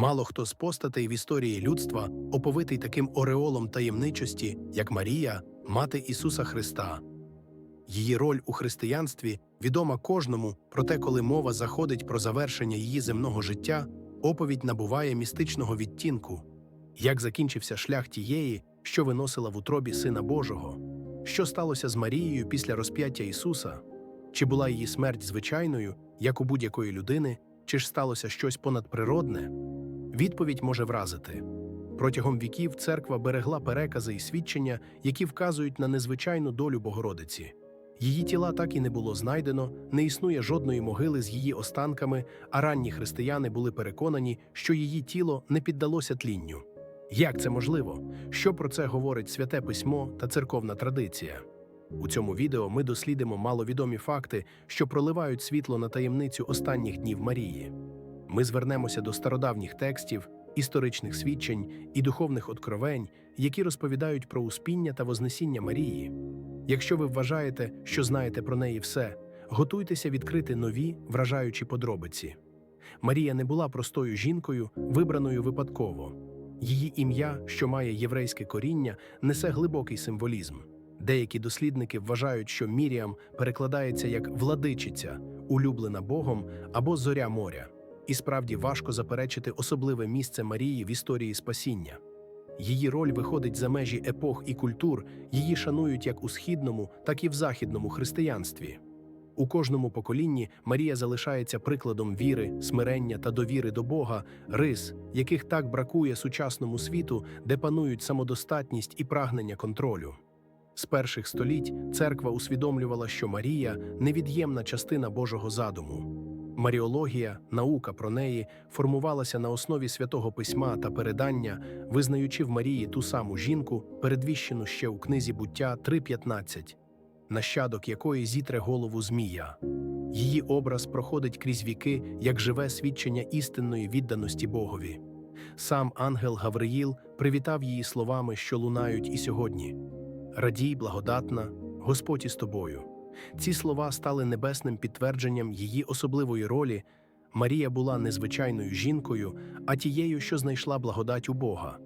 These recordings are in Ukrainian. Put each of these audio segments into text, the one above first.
Мало хто з постатей в історії людства оповитий таким ореолом таємничості, як Марія, мати Ісуса Христа. Її роль у християнстві відома кожному, проте, коли мова заходить про завершення її земного життя, оповідь набуває містичного відтінку. Як закінчився шлях тієї, що виносила в утробі Сина Божого? Що сталося з Марією після розп'яття Ісуса? Чи була її смерть звичайною, як у будь-якої людини, чи ж сталося щось понадприродне? Відповідь може вразити. Протягом віків церква берегла перекази і свідчення, які вказують на незвичайну долю Богородиці. Її тіла так і не було знайдено, не існує жодної могили з її останками, а ранні християни були переконані, що її тіло не піддалося тлінню. Як це можливо? Що про це говорить святе письмо та церковна традиція? У цьому відео ми дослідимо маловідомі факти, що проливають світло на таємницю останніх днів Марії. Ми звернемося до стародавніх текстів, історичних свідчень і духовних откровень, які розповідають про успіння та вознесіння Марії. Якщо ви вважаєте, що знаєте про неї все, готуйтеся відкрити нові, вражаючі подробиці. Марія не була простою жінкою, вибраною випадково. Її ім'я, що має єврейське коріння, несе глибокий символізм. Деякі дослідники вважають, що Міріам перекладається як владичиця, улюблена Богом або зоря моря. І справді важко заперечити особливе місце Марії в історії спасіння. Її роль виходить за межі епох і культур, її шанують як у східному, так і в західному християнстві. У кожному поколінні Марія залишається прикладом віри, смирення та довіри до Бога, рис, яких так бракує сучасному світу, де панують самодостатність і прагнення контролю. З перших століть церква усвідомлювала, що Марія невід'ємна частина Божого задуму. Маріологія, наука про неї формувалася на основі святого письма та передання, визнаючи в Марії ту саму жінку, передвіщену ще у книзі буття 3.15, нащадок якої зітре голову Змія. Її образ проходить крізь віки як живе свідчення істинної відданості Богові. Сам ангел Гавриїл привітав її словами, що лунають і сьогодні: Радій, благодатна, Господь із тобою. Ці слова стали небесним підтвердженням її особливої ролі. Марія була незвичайною жінкою, а тією, що знайшла благодать у Бога.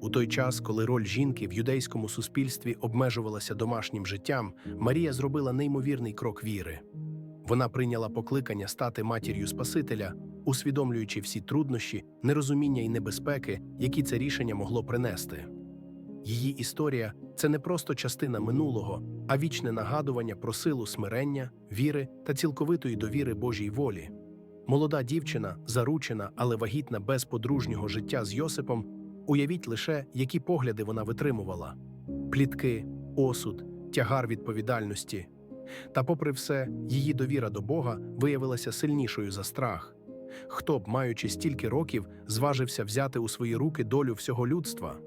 У той час, коли роль жінки в юдейському суспільстві обмежувалася домашнім життям, Марія зробила неймовірний крок віри. Вона прийняла покликання стати матір'ю Спасителя, усвідомлюючи всі труднощі, нерозуміння і небезпеки, які це рішення могло принести. Її історія це не просто частина минулого, а вічне нагадування про силу смирення, віри та цілковитої довіри Божій волі. Молода дівчина, заручена, але вагітна без подружнього життя з Йосипом, уявіть лише, які погляди вона витримувала: плітки, осуд, тягар відповідальності. Та, попри все, її довіра до Бога виявилася сильнішою за страх. Хто б, маючи стільки років, зважився взяти у свої руки долю всього людства?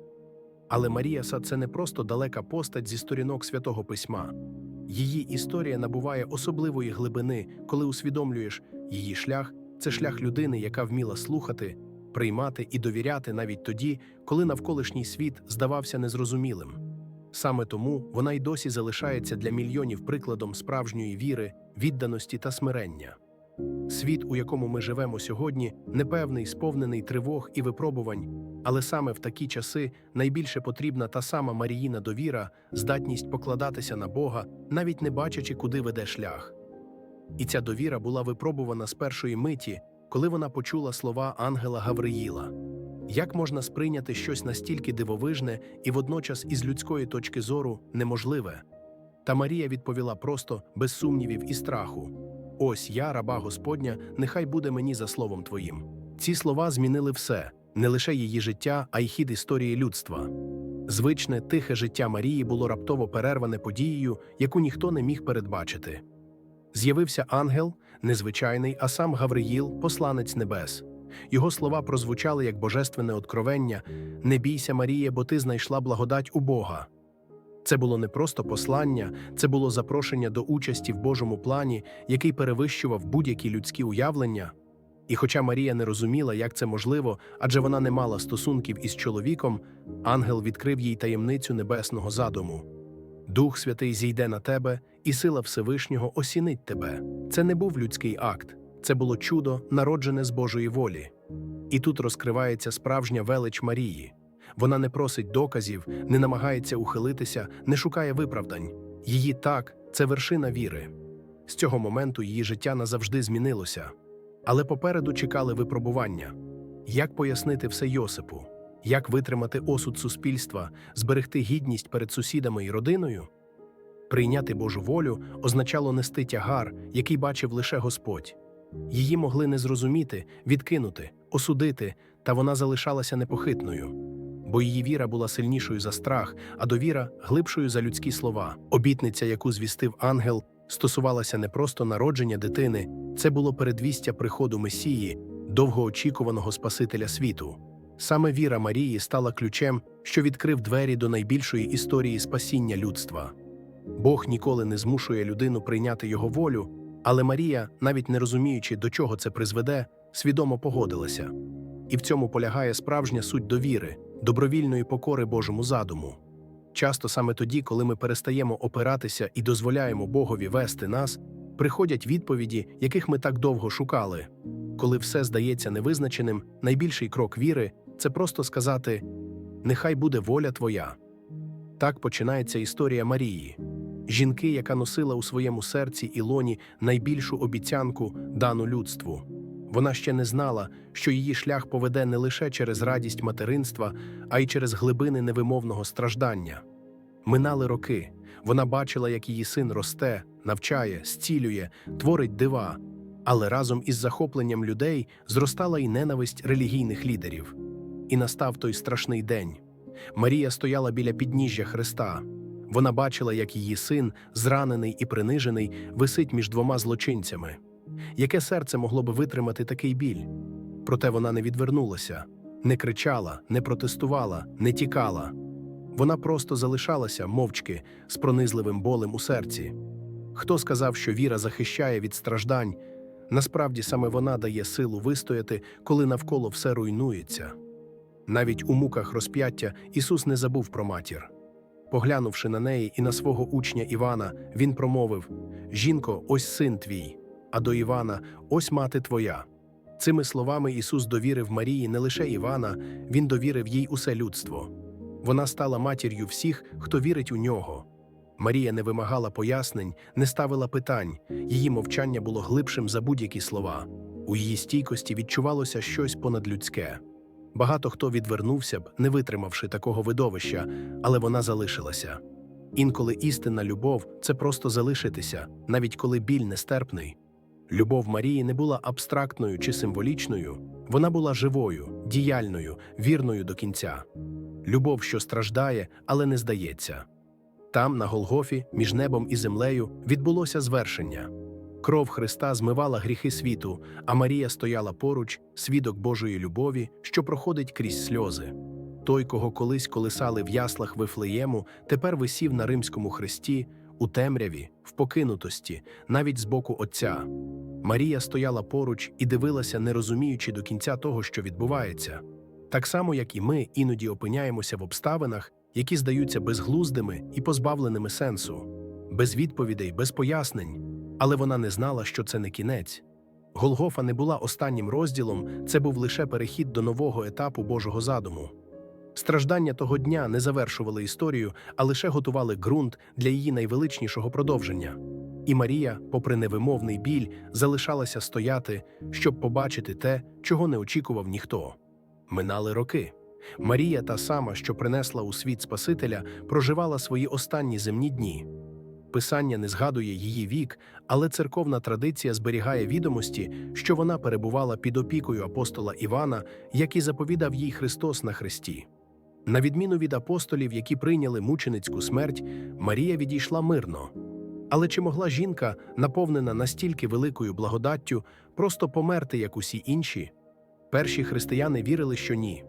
Але Маріаса це не просто далека постать зі сторінок святого письма. Її історія набуває особливої глибини, коли усвідомлюєш, її шлях це шлях людини, яка вміла слухати, приймати і довіряти навіть тоді, коли навколишній світ здавався незрозумілим. Саме тому вона й досі залишається для мільйонів прикладом справжньої віри, відданості та смирення. Світ, у якому ми живемо сьогодні, непевний, сповнений тривог і випробувань, але саме в такі часи найбільше потрібна та сама Маріїна довіра, здатність покладатися на Бога, навіть не бачачи, куди веде шлях. І ця довіра була випробувана з першої миті, коли вона почула слова ангела Гавриїла. Як можна сприйняти щось настільки дивовижне і водночас із людської точки зору неможливе? Та Марія відповіла просто, без сумнівів і страху. Ось я, раба Господня, нехай буде мені за словом твоїм. Ці слова змінили все, не лише її життя, а й хід історії людства. Звичне, тихе життя Марії було раптово перерване подією, яку ніхто не міг передбачити. З'явився ангел, незвичайний, а сам Гавриїл, посланець небес. Його слова прозвучали як божественне откровення: Не бійся, Марія, бо ти знайшла благодать у Бога. Це було не просто послання, це було запрошення до участі в Божому плані, який перевищував будь-які людські уявлення. І хоча Марія не розуміла, як це можливо, адже вона не мала стосунків із чоловіком, ангел відкрив їй таємницю небесного задуму. Дух Святий зійде на тебе, і сила Всевишнього осінить тебе. Це не був людський акт, це було чудо, народжене з Божої волі. І тут розкривається справжня велич Марії. Вона не просить доказів, не намагається ухилитися, не шукає виправдань. Її так це вершина віри. З цього моменту її життя назавжди змінилося. Але попереду чекали випробування. Як пояснити все Йосипу? Як витримати осуд суспільства, зберегти гідність перед сусідами і родиною? Прийняти Божу волю означало нести тягар, який бачив лише Господь. Її могли не зрозуміти, відкинути, осудити, та вона залишалася непохитною. Бо її віра була сильнішою за страх, а довіра глибшою за людські слова. Обітниця, яку звістив ангел, стосувалася не просто народження дитини, це було передвістя приходу Месії, довгоочікуваного Спасителя світу. Саме віра Марії стала ключем, що відкрив двері до найбільшої історії спасіння людства. Бог ніколи не змушує людину прийняти його волю, але Марія, навіть не розуміючи, до чого це призведе, свідомо погодилася. І в цьому полягає справжня суть довіри, добровільної покори Божому задуму. Часто саме тоді, коли ми перестаємо опиратися і дозволяємо Богові вести нас, приходять відповіді, яких ми так довго шукали. Коли все здається невизначеним, найбільший крок віри це просто сказати Нехай буде воля твоя. Так починається історія Марії, жінки, яка носила у своєму серці і лоні найбільшу обіцянку, дану людству. Вона ще не знала, що її шлях поведе не лише через радість материнства, а й через глибини невимовного страждання. Минали роки. Вона бачила, як її син росте, навчає, зцілює, творить дива, але разом із захопленням людей зростала й ненависть релігійних лідерів. І настав той страшний день. Марія стояла біля підніжжя Христа. Вона бачила, як її син, зранений і принижений, висить між двома злочинцями. Яке серце могло би витримати такий біль? Проте вона не відвернулася, не кричала, не протестувала, не тікала. Вона просто залишалася мовчки з пронизливим болем у серці. Хто сказав, що віра захищає від страждань? Насправді саме вона дає силу вистояти, коли навколо все руйнується. Навіть у муках розп'яття Ісус не забув про матір. Поглянувши на неї і на свого учня Івана, він промовив: Жінко, ось син твій, а до Івана ось мати твоя. Цими словами Ісус довірив Марії не лише Івана, Він довірив їй усе людство. Вона стала матір'ю всіх, хто вірить у нього. Марія не вимагала пояснень, не ставила питань, її мовчання було глибшим за будь-які слова. У її стійкості відчувалося щось понадлюдське. Багато хто відвернувся б, не витримавши такого видовища, але вона залишилася. Інколи істинна любов це просто залишитися, навіть коли біль нестерпний. Любов Марії не була абстрактною чи символічною, вона була живою, діяльною, вірною до кінця. Любов, що страждає, але не здається. Там, на Голгофі, між небом і землею, відбулося звершення. Кров Христа змивала гріхи світу, а Марія стояла поруч, свідок Божої любові, що проходить крізь сльози. Той, кого колись колисали в яслах Вифлеєму, тепер висів на римському хресті, у темряві, в покинутості, навіть з боку Отця. Марія стояла поруч і дивилася, не розуміючи до кінця того, що відбувається. Так само, як і ми іноді опиняємося в обставинах, які здаються безглуздими і позбавленими сенсу, без відповідей, без пояснень. Але вона не знала, що це не кінець. Голгофа не була останнім розділом, це був лише перехід до нового етапу Божого задуму. Страждання того дня не завершували історію, а лише готували ґрунт для її найвеличнішого продовження. І Марія, попри невимовний біль, залишалася стояти, щоб побачити те, чого не очікував ніхто. Минали роки. Марія, та сама, що принесла у світ Спасителя, проживала свої останні земні дні. Писання не згадує її вік, але церковна традиція зберігає відомості, що вона перебувала під опікою апостола Івана, як і заповідав їй Христос на хресті. На відміну від апостолів, які прийняли мученицьку смерть, Марія відійшла мирно. Але чи могла жінка, наповнена настільки великою благодаттю, просто померти, як усі інші? Перші християни вірили, що ні.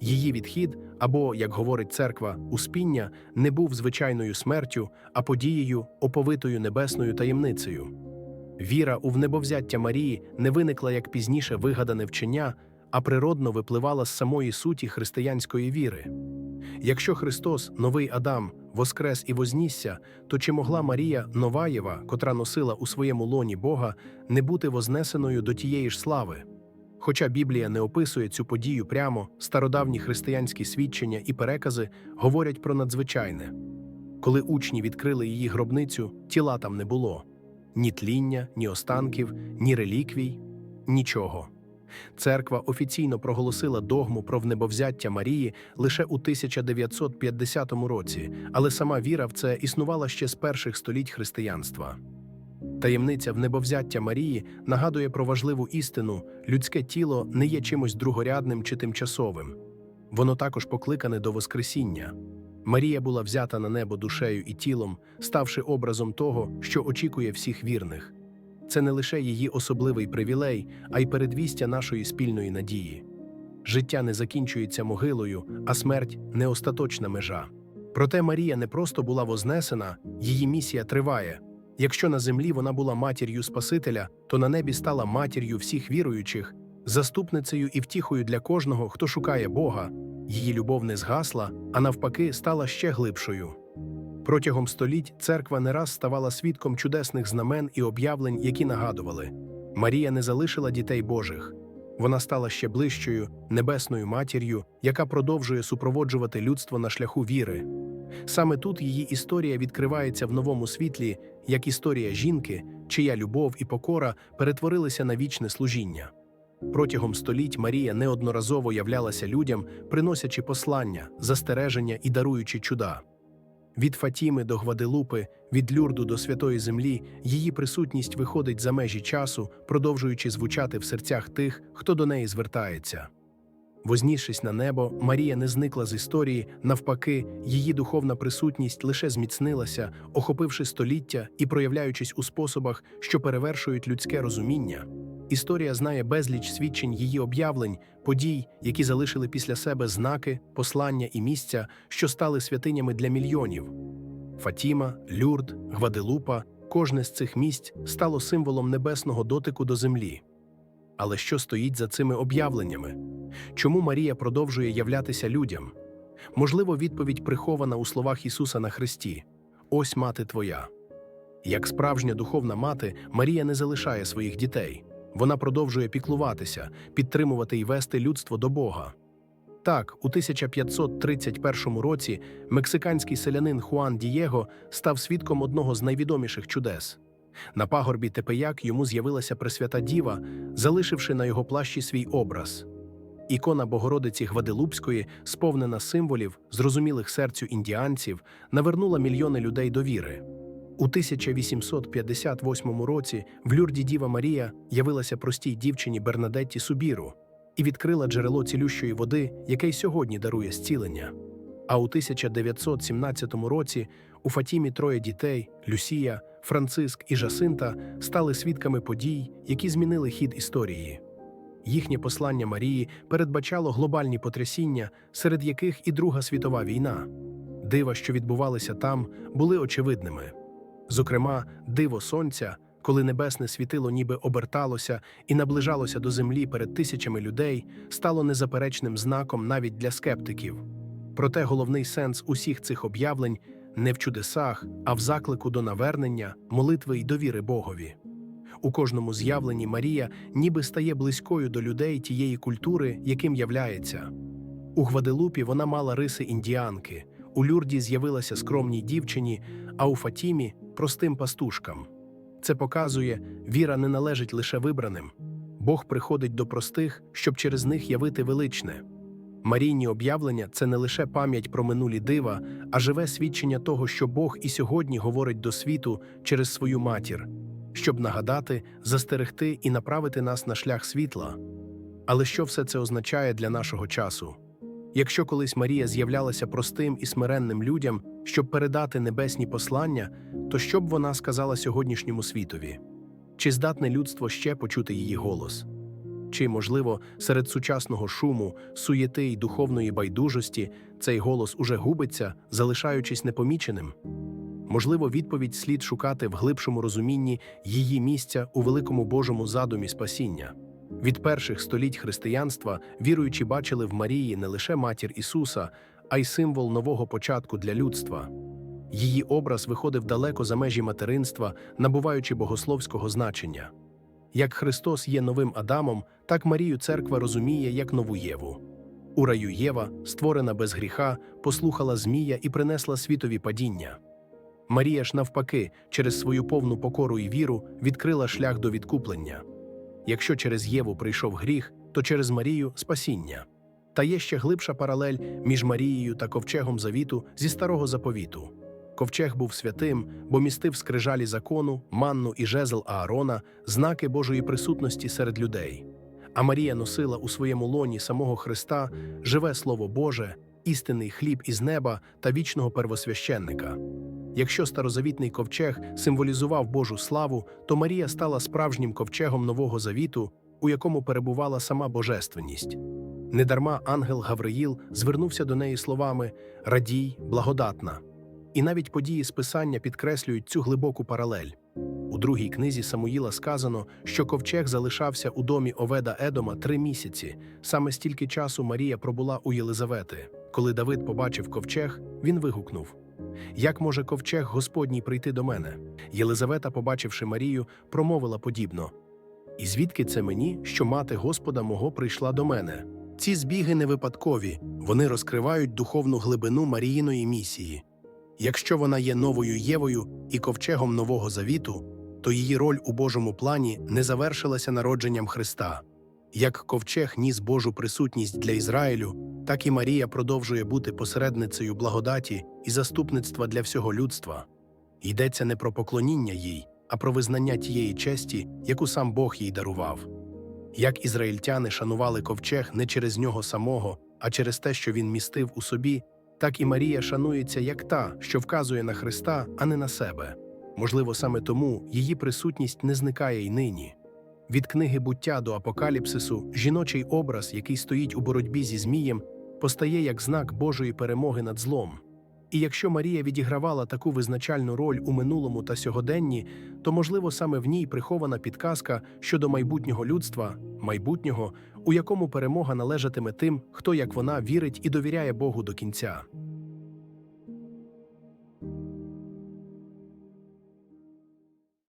Її відхід, або, як говорить церква, успіння, не був звичайною смертю, а подією, оповитою небесною таємницею. Віра у внебовзяття Марії не виникла як пізніше вигадане вчення, а природно випливала з самої суті християнської віри. Якщо Христос, новий Адам, воскрес і вознісся, то чи могла Марія Новаєва, котра носила у своєму лоні Бога, не бути вознесеною до тієї ж слави? Хоча Біблія не описує цю подію прямо, стародавні християнські свідчення і перекази говорять про надзвичайне. Коли учні відкрили її гробницю, тіла там не було ні тління, ні останків, ні реліквій, нічого. Церква офіційно проголосила догму про внебовзяття Марії лише у 1950 році, але сама віра в це існувала ще з перших століть християнства. Таємниця внебовзяття Марії нагадує про важливу істину: людське тіло не є чимось другорядним чи тимчасовим. Воно також покликане до Воскресіння. Марія була взята на небо душею і тілом, ставши образом того, що очікує всіх вірних. Це не лише її особливий привілей, а й передвістя нашої спільної надії. Життя не закінчується могилою, а смерть не остаточна межа. Проте Марія не просто була вознесена, її місія триває. Якщо на землі вона була матір'ю Спасителя, то на небі стала матір'ю всіх віруючих, заступницею і втіхою для кожного, хто шукає Бога. Її любов не згасла, а навпаки, стала ще глибшою. Протягом століть церква не раз ставала свідком чудесних знамен і об'явлень, які нагадували Марія не залишила дітей Божих. Вона стала ще ближчою, небесною матір'ю, яка продовжує супроводжувати людство на шляху віри. Саме тут її історія відкривається в новому світлі, як історія жінки, чия любов і покора перетворилися на вічне служіння. Протягом століть Марія неодноразово являлася людям, приносячи послання, застереження і даруючи чуда. Від Фатіми до Гваделупи, від Люрду до Святої Землі, її присутність виходить за межі часу, продовжуючи звучати в серцях тих, хто до неї звертається. Вознісшись на небо, Марія не зникла з історії, навпаки, її духовна присутність лише зміцнилася, охопивши століття і проявляючись у способах, що перевершують людське розуміння. Історія знає безліч свідчень її об'явлень, подій, які залишили після себе знаки, послання і місця, що стали святинями для мільйонів. Фатіма, Люрд, Гваделупа кожне з цих місць стало символом небесного дотику до землі. Але що стоїть за цими об'явленнями? Чому Марія продовжує являтися людям? Можливо, відповідь прихована у словах Ісуса на Христі: Ось мати твоя. Як справжня духовна мати, Марія не залишає своїх дітей. Вона продовжує піклуватися, підтримувати і вести людство до Бога. Так, у 1531 році мексиканський селянин Хуан Дієго став свідком одного з найвідоміших чудес. На пагорбі Тепеяк йому з'явилася Пресвята Діва, залишивши на його плащі свій образ. Ікона Богородиці Гваделупської, сповнена символів, зрозумілих серцю індіанців, навернула мільйони людей до віри. У 1858 році в Люрді Діва Марія явилася простій дівчині Бернадетті Субіру і відкрила джерело цілющої води, яке й сьогодні дарує зцілення. А у 1917 році у Фатімі троє дітей Люсія, Франциск і Жасинта стали свідками подій, які змінили хід історії. Їхнє послання Марії передбачало глобальні потрясіння, серед яких і Друга світова війна. Дива, що відбувалися там, були очевидними. Зокрема, диво сонця, коли небесне світило ніби оберталося і наближалося до землі перед тисячами людей, стало незаперечним знаком навіть для скептиків. Проте головний сенс усіх цих об'явлень не в чудесах, а в заклику до навернення, молитви й довіри Богові. У кожному з'явленні Марія ніби стає близькою до людей тієї культури, яким являється. У Гваделупі вона мала риси індіанки, у Люрді з'явилася скромній дівчині, а у Фатімі простим пастушкам. Це показує, віра не належить лише вибраним. Бог приходить до простих, щоб через них явити величне. Марійні об'явлення це не лише пам'ять про минулі дива, а живе свідчення того, що Бог і сьогодні говорить до світу через свою матір, щоб нагадати, застерегти і направити нас на шлях світла. Але що все це означає для нашого часу? Якщо колись Марія з'являлася простим і смиренним людям, щоб передати небесні послання, то що б вона сказала сьогоднішньому світові? Чи здатне людство ще почути її голос? Чи, можливо, серед сучасного шуму, суєти й духовної байдужості цей голос уже губиться, залишаючись непоміченим? Можливо, відповідь слід шукати в глибшому розумінні її місця у великому Божому задумі спасіння. Від перших століть християнства віруючі бачили в Марії не лише матір Ісуса, а й символ нового початку для людства. Її образ виходив далеко за межі материнства, набуваючи богословського значення. Як Христос є новим Адамом, так Марію церква розуміє як нову Єву. У раю Єва, створена без гріха, послухала Змія і принесла світові падіння. Марія ж, навпаки, через свою повну покору і віру відкрила шлях до відкуплення. Якщо через Єву прийшов гріх, то через Марію спасіння. Та є ще глибша паралель між Марією та ковчегом завіту зі старого заповіту. Ковчег був святим, бо містив скрижалі закону, манну і жезл Аарона, знаки Божої присутності серед людей. А Марія носила у своєму лоні самого Христа живе Слово Боже, істинний хліб із неба та вічного первосвященника. Якщо старозавітний ковчег символізував Божу славу, то Марія стала справжнім ковчегом Нового Завіту, у якому перебувала сама божественність. Недарма ангел Гавриїл звернувся до неї словами Радій, благодатна. І навіть події з Писання підкреслюють цю глибоку паралель. У другій книзі Самуїла сказано, що ковчег залишався у домі Оведа Едома три місяці. Саме стільки часу Марія пробула у Єлизавети. Коли Давид побачив ковчег, він вигукнув: Як може ковчег Господній прийти до мене? Єлизавета, побачивши Марію, промовила подібно: І звідки це мені, що мати Господа мого прийшла до мене? Ці збіги не випадкові, вони розкривають духовну глибину Маріїної місії. Якщо вона є новою Євою і ковчегом Нового Завіту, то її роль у Божому плані не завершилася народженням Христа. Як ковчег ніс Божу присутність для Ізраїлю, так і Марія продовжує бути посередницею благодаті і заступництва для всього людства. Йдеться не про поклоніння їй, а про визнання тієї честі, яку сам Бог їй дарував. Як ізраїльтяни шанували ковчег не через нього самого, а через те, що він містив у собі, так і Марія шанується як та, що вказує на Христа, а не на себе. Можливо, саме тому її присутність не зникає й нині. Від книги буття до апокаліпсису жіночий образ, який стоїть у боротьбі зі Змієм, постає як знак Божої перемоги над злом. І якщо Марія відігравала таку визначальну роль у минулому та сьогоденні, то, можливо, саме в ній прихована підказка щодо майбутнього людства, майбутнього, у якому перемога належатиме тим, хто, як вона, вірить і довіряє Богу до кінця.